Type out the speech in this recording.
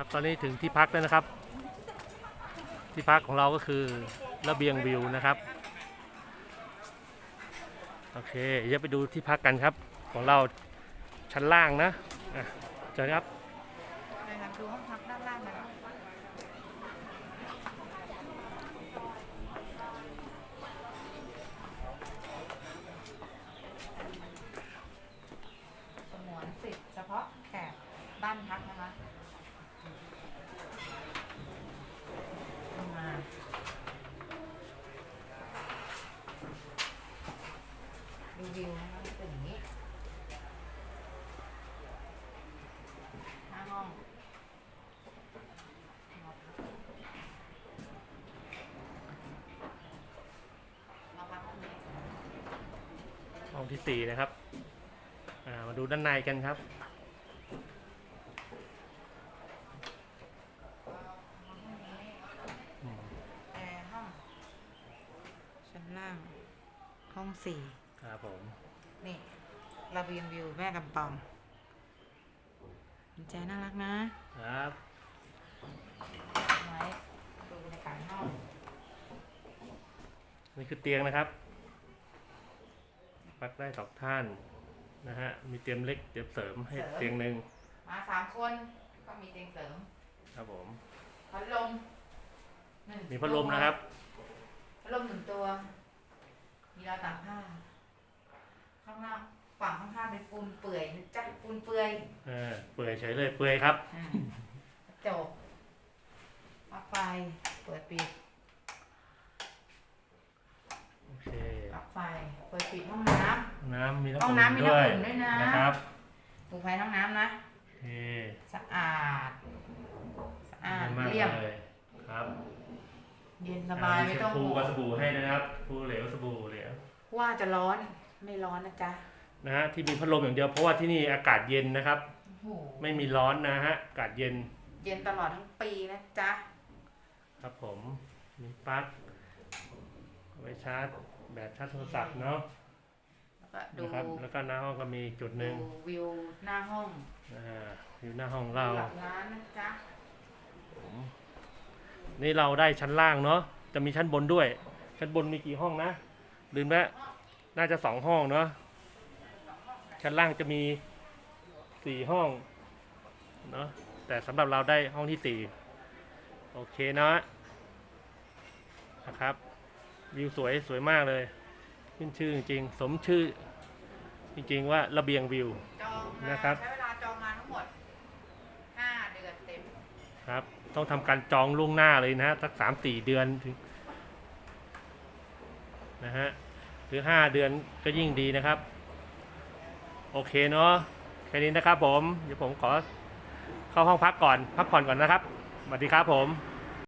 ครับตอนนี้ถึงที่พักแล้วนะครับ ที่พักของเราก็คือระเบียงวิวนะครับ โอเคเดี๋ยวไปดูที่พักกันครับ ของเราชั้นล่างนะอะเจอครับนะครับดูห้องพักด้านล่างนะสมวนสิทธิ์เฉพาะแขกบ้านพักนะคะขึ้นมา ดูวิวนะคะเป็นอย่างนี้หน้าห้องห้องที่สี่นะครับามาดูด้านในกันครับแอร์ห้องชั้นล่างห้องสี่ ครับผม นี่ระเบียงวิวแม่กำปองใจน่ารักนะ ครับไว้ดูบรรยากาศห้องนี่คือเตียงนะครับพักได้สองท่านนะฮะ มีเตียงเล็กเตียงเสริมให้เตียงหนึ่งมาสามคนก็มีเตียงเสริมครับผมพัดลมหนึ่งมีพัดลมนะครับพัดลมหนึ่งตัว มีราวตากผ้า ข้างล่างฝั่งข้างๆ เป็นปูนเปื่อยนะจ๊ะปูนเปื่อยเออเปื่อยเฉยเลยเปื่อยครับ อ่ากระจกปลั๊กไฟเปิดปิดโอเคปลั๊กไฟเปิดปิดห้องน้ น้ำมีน้ำห้องน้ำมีน้ำอุ่นด้วยนะนะครับำปูไฟห้องน้ำนะ โอเคสะอาด สะอาดมากเรียบเลยครับเย็นสบายไม่ต้องมีแชมพูห่วกับงสบู่ให้นะครับสบู่เหลวสบู่เหลวว่าจะร้อนไม่ร้อนนะจ๊ะ นะฮะที่มีพัดลมอย่างเดียวเพราะว่าที่นี่อากาศเย็นนะครับ โอ้โหไม่มีร้อนนะฮะอากาศเย็นเย็นตลอดทั้งปีนะจ๊ะ ครับผมมีปลั๊กเอาไว้ชาร์จแบตชาร์จโทรศัพท์เนาะแล้วก็ดูนะครับแล้วก็หน้าห้องก็มีจุดหดูนึ่งวิวหน้าห้องอ่าอยู่หน้าห้องเรา หลับร้านนะจ๊ะ นี่เราได้ชั้นล่างเนาะ จะมีชั้นบนด้วย ชั้นบนมีกี่ห้องนะ ลืมแล้ว น่าจะสองห้องเนาะ ชั้นล่างจะมีสี่ห้องเนาะแต่สำหรับเราได้ห้องที่สี่โอเคเนาะนะครับ วิวสวยสวยมากเลย ขึ้นชื่อจริงๆ สมชื่อ จริงๆว่าระเบียงวิว จองมานะครับ ใช้เวลาจองมาทั้งหมดห้าเดือนเต็ม ครับ ต้องทำการจองล่วงหน้าเลยนะฮะสักสามสี่เดือนถึงนะฮะหรือห้าเดือนก็ยิ่งดีนะครับ โอเคเนาะแค่นี้นะครับผม เดี๋ยวผมขอเข้าห้องพักก่อน พักผ่อนก่อนนะครับสวัสดีครับผม